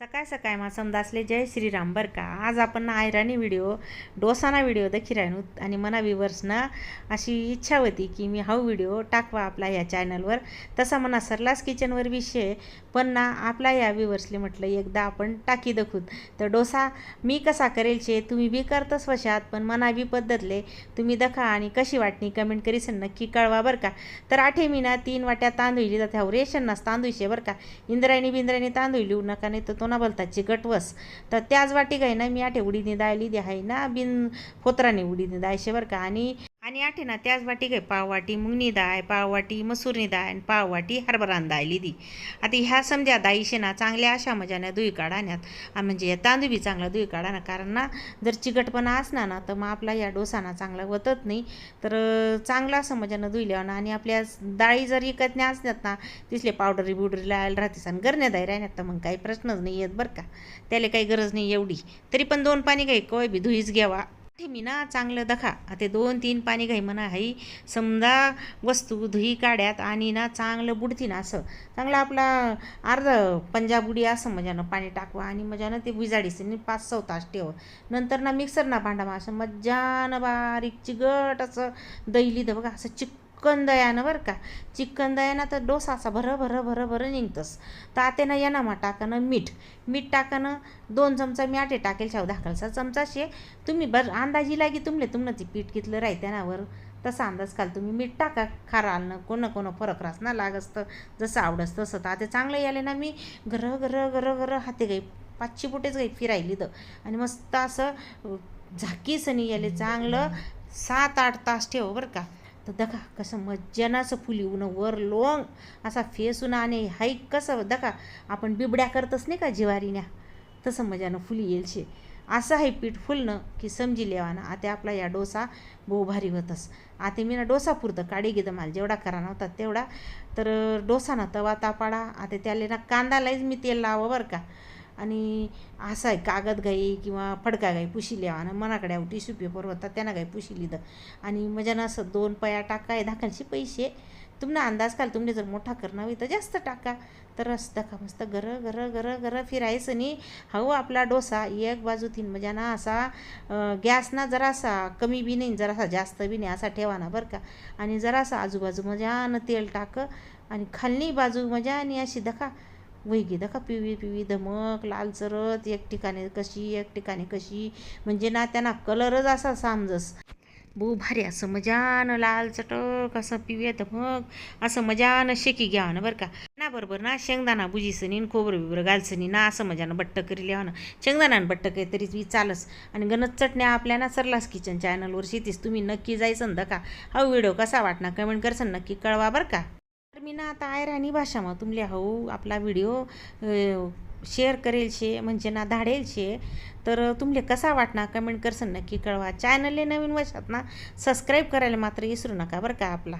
सकाळ सकाळ मा समदासले जय श्रीराम बरं का. आज आपण ना आयराणी व्हिडिओ डोसाना व्हिडिओ देखी राहणू आणि मना विवर्सना अशी इच्छा होती की मी हा व्हिडिओ टाकवा आपला या चॅनलवर तसा म्हणा सरलास किचनवर विषय पण ना आपला या विवर्सले म्हटलं एकदा आपण टाकी दखूत तर डोसा मी कसा करेल शे? तुम्ही बी करतच वशात पण मना बी पद्धतले. तुम्ही दखा आणि कशी वाटणी कमेंट करीसन नक्की कळवा बरं का. तर आठे मी ना तीन वाट्या तांदूळ लिहितात ह्या रेशन नास तांदूळ शे बरं का. इंद्रायणी बिंद्रायणी तांदूळ लिहू नका नाही तर तो ना बोलतात चिकटवस तर त्याच वाटी काय ना मी आठे उडीदनी डाळ लिहिली आहे ना बिन फोत्राने उडीदनी डाळ शे बरं का. आणि आणि आठे ना त्याच वाटी काय पाववाटी मुंगनी दाळ पाववाटी मसूरनी दाळ आणि पाववाटी हरभरान डाळ लिहिली आता ह्या समजा दाईशे ना चांगल्या अशा मजाने दुई काढाण्यात आणि म्हणजे या तांदूळ बी चांगला दुई काढा कारण ना जर चिकटपणा असणार ना तर मग आपला या डोसाना चांगला वतत नाही. तर चांगला असं मजानं धुईल्या ना आणि आपल्या डाळी जर इकत नाही असण्यात ना तिथले पावडरी बिवडरी लावायला राहतेस आणि गरण्या दाई राहण्यात तर मग काही प्रश्नच नाही येत बरं का. त्याला काही गरज नाही एवढी. तरी पण दोन पाणी काही कोय बी धुईच घ्यावा. ते मी ना चांगलं दखा. आता दोन तीन पाणी घाई म्हणा हाई समजा वस्तू धुई काढ्यात आणि ना चांगलं बुडती ना असं. चांगलं आपला अर्ध पंजाबुडी असं मजानं पाणी टाकवा आणि मजानं ते विजाडीस पाच सहा तास ठेव. नंतर ना मिक्सर ना भांडा असं मज्जानं बारीक चिगट असं दही लिहिलं बघा असं चिक्कन दयानं बरं का. चिक्कन दयानं तर डोसा असा भरं भरं भरं भरं निघतंस तर आता ना येणं टाकानं मीठ. मीठ टाकानं दोन चमचा मी आटे टाकेल शाव धाकलचा चमचा शे. तुम्ही बर अंदाजी लागी तुमले तुमनं ते पीठ कितलं राहते नावर तसा अंदाज काल तुम्ही मीठ टाका. खारा आलं कोण कोणं फरक रास ना लागसतं. जसं आवडस तसं. तर आता चांगलं याले ना मी घर घर घर घर हाते गाई. पाचशे फुटेच गाई फिरायली तर आणि मस्त असं झाकीसनी यायले याले चांगलं. सात आठ तास ठेव बरं का. तर दखा कसं मज्जानं असं फुली ऊन वर लोंग असा फेस उन्हा आणि हाईक कसं दखा आपण बिबड्या करतच नाही का जिवारीन्या? तसं मजानं फुली येईल शे. असं आहे पीठ फुलणं की समजी लेवाना आता आपला या डोसा बहु भारी होतस. आता मी ना डोसा पुरतं काढी घेतं मला जेवढा करा नव्हता तेवढा. तर डोसा ना तवा तापाडा आता त्याला ना कांदालाच मी तेल लावं बरं का. आणि असं आहे कागद गाई किंवा फडका गाई पुशी आणि मनाकडे टिश्यू पेपर होता त्यांना गाई पुशी लिहिलं आणि मजानं असं दोन पया टाकाय धाकांशी पैसे. तुम्हाला अंदाज काल तुमने जर मोठा करणं होई तर जास्त टाका. तर असतं का मस्त गर गर गर गर फिरायचं आणि हवं आपला डोसा. एक बाजू तीन म्हणजे ना असा गॅस ना जरासा कमी बी नाही जरासा जास्त बी नाही असा ठेवा ना बरं का. आणि जरासा आजूबाजू मजानं तेल टाक आणि खालनी बाजू मजा आणि अशी दखा वैगी दखा पिवी पिवी धमक लालचरत एक ठिकाणी कशी एक ठिकाणी कशी. म्हणजे ना त्यांना कलरच असा समजस. बो भारी असं मजानं लाल चटक असं पिवे धमक असं मजानं शेकी घ्यावं ना बरं का. ना बरोबर ना शेंगदाणा बुजीसनी खोबरं बिबरं घालसनी ना असं मजानं बट्ट करी लिहावं ना. शेंगदाणा आणि बट्ट काही तरी बी चालस. आणि गणत चटण्या आपल्या ना सरलास किचन चॅनलवर शेतीस तुम्ही नक्की जायचं का हा व्हिडिओ कसा वाटणार कमेंट करसन नक्की कळवा बरं का. मी ना आता आयराणी भाषा मग तुमले हाऊ आपला व्हिडिओ शेअर करेल शे म्हणजे ना धाडेल शे तर तुमले कसा वाटणार कमेंट करसन नक्की कळवा. चॅनलले नवीन वर्षात ना सबस्क्राईब करायला मात्र विसरू नका बरं का आपला.